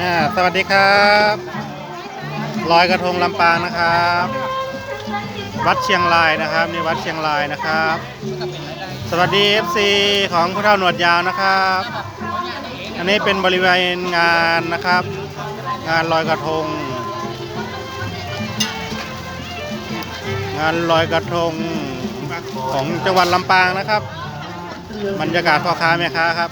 อ่าสวัสดีครับลอยกระทงลำปางนะครับ วัดเชียงรายนะครับนี่วัดเชียงรายนะครับ สวัสดี FC ของผู้เฒ่าหนวดยาวนะครับ อันนี้เป็นบริเวณงานนะครับ งานลอยกระทง งานลอยกระทงของจังหวัดลำปางนะครับ บรรยากาศพ่อค้าแม่ค้าครับ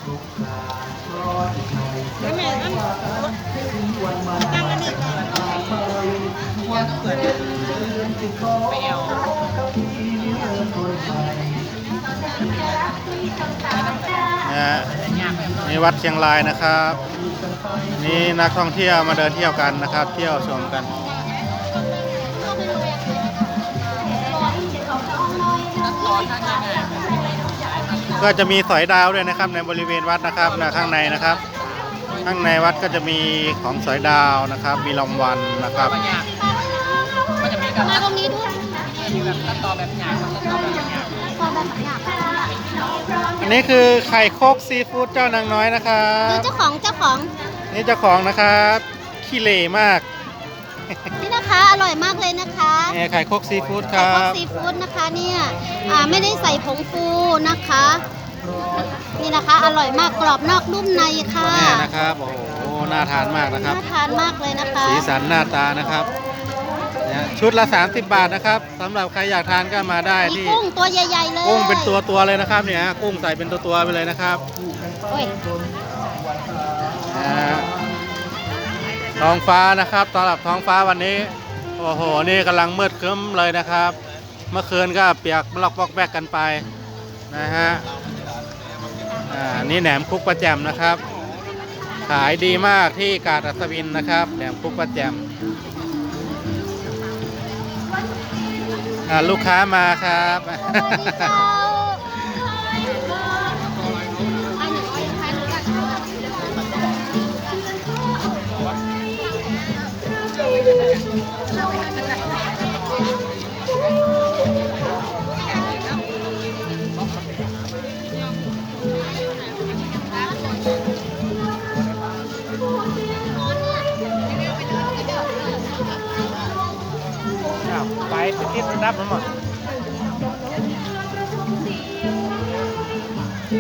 นะฮะนี่วัดเชียงรายนะครับ นี่นักท่องเที่ยวมาเดินเที่ยวกันนะครับ เที่ยวชมกันก็จะมีสอยดาวด้วยนะครับ ในบริเวณวัดนะครับนะข้างในนะครับ ข้างในวัดก็จะมีของสอยดาวนะครับ มีรางวัลนะครับ มีแบบตัดต่อแบบหยาบตัดต่อแบบหยาบพอแบบอยากอันนี้คือไข่โคกซีฟู้ดเจ้านางน้อยนะครัดูบ เจ้าของเจ้าของนี่เจ้าของนะครับขี้เหร่มากนี่นะคะ อร่อยมากเลยนะคะเนี่ยไข่โคกซีฟู้ดคไข่รัพวกบ ซีฟู้ดนะคะเนี่ยอ่าไม่ได้ใส่ผงฟูนะคะ นี่นะคะ อร่อยมากกรอบนอกนุ่มในค่ะ เนี่ยนะครับ โอ้โห น่าทานมากนะครับ น่าทานมากเลยนะคะ สีสันหน้าตานะครับเนี่ย ชุดละ 30 บาทนะครับสำหรับใครอยากทานก็มาได้มีที่กุ้งตัวใหญ่ ๆ เลยกุ้งเป็นตัวตัวๆเลยนะครับเนี่ยฮะกุ้งใส่เป็นตัวตัวๆไปเลยนะครับโอ้ยนะฮะท้องฟ้านะครับสำหรับท้องฟ้าวันนี้ โอ้โหนี่กำลังมืดครึ้มเลยนะครับ เมื่อคืนก็เปียกลอกบอกแบกกันไปนะฮะอ่านี่แหนมคุกประแจมนะครับ ขายดีมากที่กาดอัศวินนะครับแหนมคุกประแจม อ่าลูกค้ามาครับ ไปที่รับมันหมด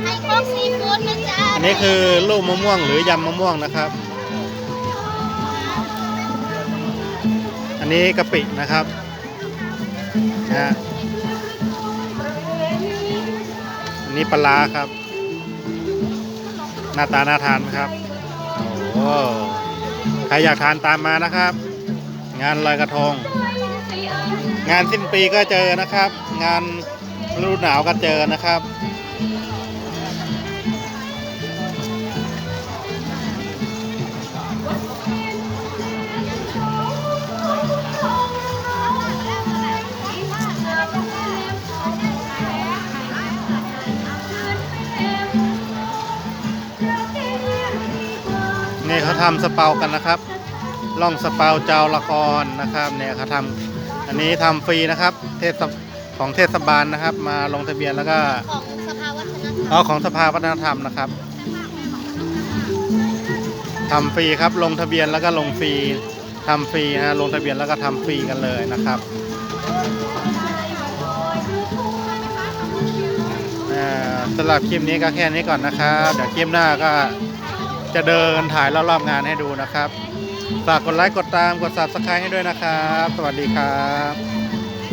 ไข่พวกซีฟู้ดนะจ๊ะอันนี้คือลูกมะม่วงหรือยำมะม่วงนะครับ อันนี้กะปินะครับนะฮะอันนี้ปลาร้าครับ หน้าตาน่าทานไหมครับ โอ้โหใครอยากทานตามมานะครับ งานลอยกระทง งานสิ้นปีก็เจอนะครับ งานฤดูหนาวก็เจอนะครับ นี่เขาทำสเปากันนะครับ ล่องสเปาเจ้าละครนะครับ เนี่ยเขาทำ อันนี้ทำฟรีนะครับ เทศของเทศบาลนะครับ มาลงทะเบียนแล้วก็ของสภาวัฒนธรรมเอาของสภาวัฒนธรรมนะครับทำฟรีครับลงทะเบียนแล้วก็ลงฟรีทำฟรีนะลงทะเบียนแล้วก็ทำฟรีกันเลยนะครับอ่าสำหรับคลิปนี้ก็แค่นี้ก่อนนะครับ เดี๋ยวคลิปหน้าก็จะเดินถ่ายรอบๆงานให้ดูนะครับ ฝากกดไลค์กดตามกด subscribe ให้ด้วยนะครับ สวัสดีครับ